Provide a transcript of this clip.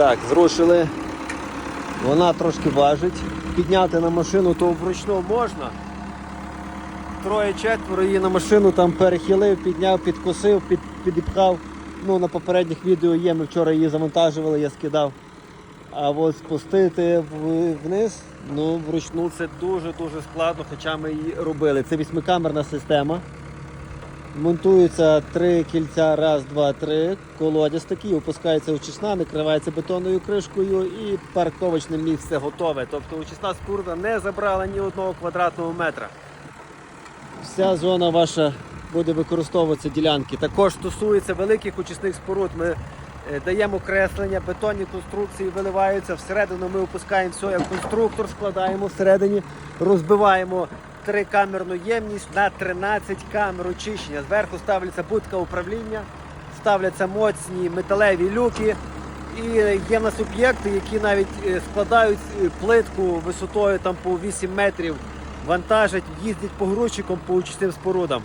Так, зрушили. Вона трошки важить. Підняти на машину, то вручну можна. Троє-четверо її на машину там перехилив, підняв, підкосив, під, підіпхав. Ну, на попередніх відео є, ми вчора її завантажували, я скидав. А от спустити вниз, ну, вручну це дуже-дуже складно, хоча ми її робили. Це восьмикамерна система. Монтуються три кільця, раз, два, три. Колодязь такий, опускається очисна, накривається бетонною кришкою і парковочне місце готове. Тобто очисна споруда не забрала ні одного квадратного метра. Вся зона ваша буде використовуватися ділянки. Також стосується великих очисних споруд. Ми е, даємо креслення, бетонні конструкції виливаються. Всередину ми опускаємо все як конструктор, складаємо всередині, розбиваємо трикамерну ємність на 13 камер очищення. Зверху ставляться будка управління, ставляться моцні металеві люки. І є на нас об'єкти, які навіть е, складають е, плитку висотою там по 8 метрів, вантажать, їздять по грузчикам по очисним спорудам.